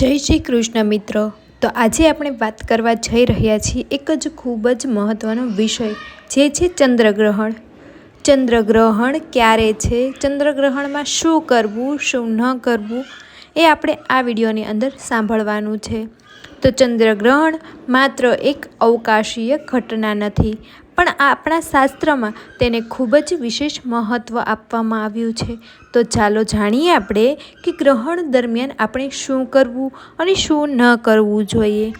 જય શ્રી કૃષ્ણ, મિત્રો. તો આજે આપણે વાત કરવા જઈ રહ્યા છીએ એક જ ખૂબ જ મહત્ત્વનો વિષય, જે છે ચંદ્રગ્રહણ. ચંદ્રગ્રહણ ક્યારે છે? ચંદ્રગ્રહણમાં શું કરવું, શું ન કરવું, એ આપણે આ વિડીયોની અંદર સાંભળવાનું છે. તો ચંદ્રગ્રહણ માત્ર એક અવકાશીય ઘટના નથી પણ આપણા શાસ્ત્રમાં તેને ખૂબ જ વિશેષ મહત્ત્વ આપવામાં આવ્યું છે. તો ચાલો જાણીએ આપણે કે ગ્રહણ દરમિયાન આપણે શું કરવું અને શું ન કરવું જોઈએ.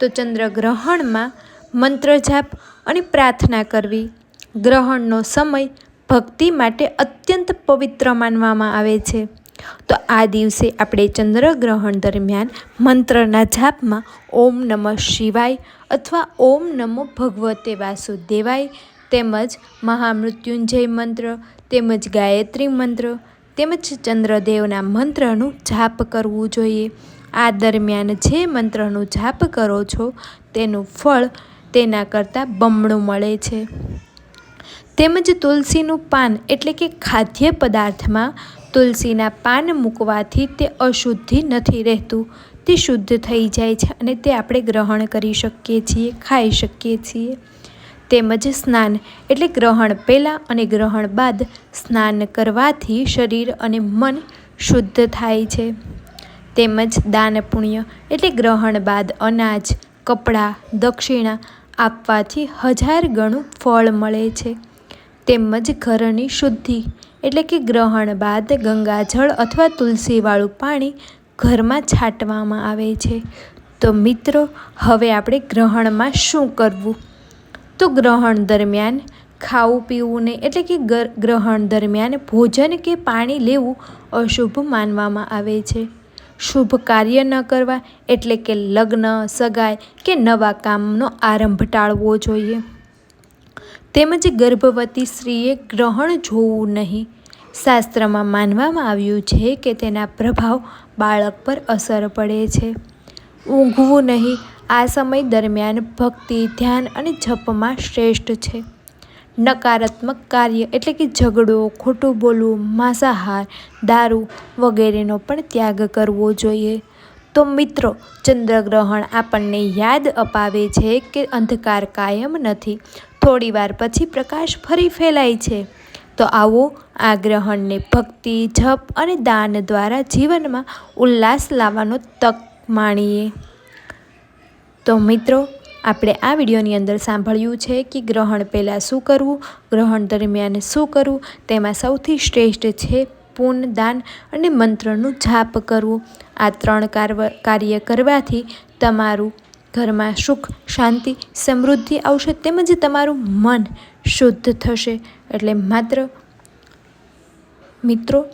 તો ચંદ્રગ્રહણમાં મંત્ર જાપ અને પ્રાર્થના કરવી. ગ્રહણનો સમય ભક્તિ માટે અત્યંત પવિત્ર માનવામાં આવે છે. તો આ દિવસે આપણે ચંદ્રગ્રહણ દરમિયાન મંત્રના જાપમાં ઓમ નમઃ શિવાય અથવા ઓમ નમો ભગવતે વાસુદેવાય તેમજ મહામૃત્યુંજય મંત્ર, તેમજ ગાયત્રી મંત્ર, તેમજ ચંદ્રદેવના મંત્રનું જાપ કરવું જોઈએ. આ દરમિયાન જે મંત્રનું જાપ કરો છો, તેનું ફળ તેના કરતાં બમણું મળે છે. તેમજ તુલસીનું પાન એટલે કે ખાદ્ય પદાર્થમાં તુલસીના પાન મૂકવાથી તે અશુદ્ધિ નથી રહેતું. તે શુદ્ધ થઈ જાય છે અને તે આપણે ગ્રહણ કરી શકીએ છીએ, ખાઈ શકીએ છીએ. તેમજ સ્નાન, એટલે ગ્રહણ પહેલાં અને ગ્રહણ બાદ સ્નાન કરવાથી શરીર અને મન શુદ્ધ થાય છે. તેમજ દાન પુણ્ય, એટલે ગ્રહણ બાદ અનાજ, કપડાં, દક્ષિણા આપવાથી હજાર ગણું ફળ મળે છે. તેમજ ઘરની શુદ્ધિ એટલે કે ગ્રહણ બાદ ગંગાજળ અથવા તુલસીવાળું પાણી ઘરમાં છાંટવામાં આવે છે. તો મિત્રો, હવે આપણે ગ્રહણમાં શું કરવું? તો ગ્રહણ દરમિયાન ખાવું, પીવું ને એટલે કે ગ્રહણ દરમિયાન ભોજન કે પાણી લેવું અશુભ માનવામાં આવે છે. શુભ કાર્ય ન કરવા એટલે કે લગ્ન, સગાઈ કે નવા કામનો આરંભ ટાળવો જોઈએ. તેમજ ગર્ભવતી સ્ત્રીએ ગ્રહણ જોવું નહીં. શાસ્ત્રમાં માનવામાં આવ્યું છે કે તેના પ્રભાવ બાળક પર અસર પડે છે. ઊંઘવું નહીં. આ સમય દરમિયાન ભક્તિ, ધ્યાન અને જપમાં શ્રેષ્ઠ છે. નકારાત્મક કાર્ય એટલે કે ઝઘડો, ખોટું બોલવું, માંસાહાર, દારૂ વગેરેનો પણ ત્યાગ કરવો જોઈએ. તો મિત્રો, ચંદ્રગ્રહણ આપણને યાદ અપાવે છે કે અંધકાર કાયમ નથી. થોડીવાર પછી પ્રકાશ ફરી ફેલાય છે. તો આવો આ ગ્રહણને ભક્તિ, જપ અને દાન દ્વારા જીવનમાં ઉલ્લાસ લાવવાનો તક માણીએ. તો મિત્રો, આપણે આ વિડીયોની અંદર સાંભળ્યું છે કે ગ્રહણ પહેલાં શું કરવું, ગ્રહણ દરમિયાન શું કરવું, તેમાં સૌથી શ્રેષ્ઠ છે પૂન, દાન અને મંત્રનું જાપ કરવું. આ ત્રણ કાર્ય કરવાથી તમારું ઘરમાં સુખ, શાંતિ, સમૃદ્ધિ આવશે તેમજ તમારું મન શુદ્ધ થશે. એટલે માત્ર મિત્રો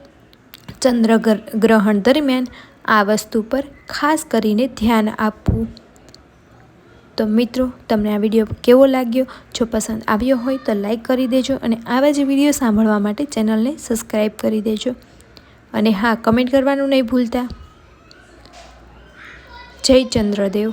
ચંદ્ર ગ્રહણ દરમિયાન આ વસ્તુ પર ખાસ કરીને ધ્યાન આપવું. તો મિત્રો, તમને આ વીડિયો કેવો લાગ્યો? જો પસંદ આવ્યો હોય તો લાઈક કરી દેજો અને આવા જ વીડિયો સાંભળવા માટે ચેનલને સબસ્ક્રાઈબ કરી દેજો. અને હા, કમેન્ટ કરવાનું નહીં ભૂલતા. જય ચંદ્રદેવ.